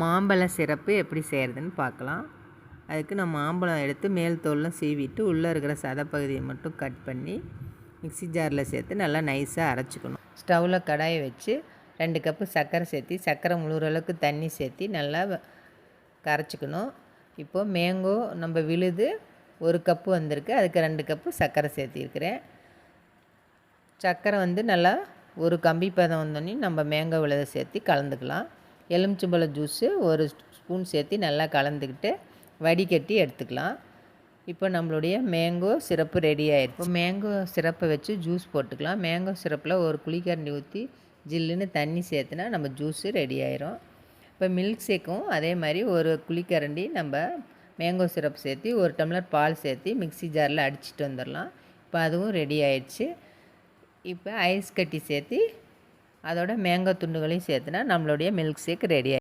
மாம்பழ சிறப்பு எப்படி செய்கிறதுன்னு பார்க்கலாம். அதுக்கு நான் மாம்பழம் எடுத்து மேல் தோல்லாம் சீவிட்டு உள்ளே இருக்கிற சதப்பகுதியை மட்டும் கட் பண்ணி மிக்ஸி ஜாரில் சேர்த்து நல்லா நைஸாக அரைச்சிக்கணும். ஸ்டவ்வில் கடாயை வச்சு ரெண்டு கப்பு சர்க்கரை சேர்த்து சர்க்கரை முழுகிற அளவுக்கு தண்ணி சேர்த்தி நல்லா கரைச்சிக்கணும். இப்போது மேங்கோ நம்ம விழுது ஒரு கப்பு வந்திருக்கு. அதுக்கு ரெண்டு கப்பு சர்க்கரை சேர்த்திருக்கிறேன். சர்க்கரை வந்து நல்லா ஒரு கம்பி பதம் வந்தோடனே நம்ம மேங்கோ விழுதை சேர்த்து கலந்துக்கலாம். எலுமிச்சம்பழம் ஜூஸு ஒரு ஸ்பூன் சேர்த்து நல்லா கலந்துக்கிட்டு வடிகட்டி எடுத்துக்கலாம். இப்போ நம்மளுடைய மேங்கோ சிரப்பு ரெடி ஆயிடுச்சு. இப்போ மேங்கோ சிரப்பை வச்சு ஜூஸ் போட்டுக்கலாம். மேங்கோ சிரப்பில் ஒரு குழிக்கரண்டி ஊற்றி ஜில்லுன்னு தண்ணி சேர்த்துனா நம்ம ஜூஸு ரெடி ஆயிரும். இப்போ மில்க் ஷேக்கும் அதே மாதிரி ஒரு குழிக்கரண்டி நம்ம மேங்கோ சிரப் சேர்த்து ஒரு டம்ளர் பால் சேர்த்து மிக்ஸி ஜாரில் அடிச்சிட்டு வந்துடலாம் இப்போ அதுவும் ரெடி ஆயிடுச்சு. இப்போ ஐஸ் கட்டி சேர்த்து அதோட மேங்கோ துண்டுகளையும் சேர்த்துனா நம்மளுடைய மில்க் ஷேக் ரெடி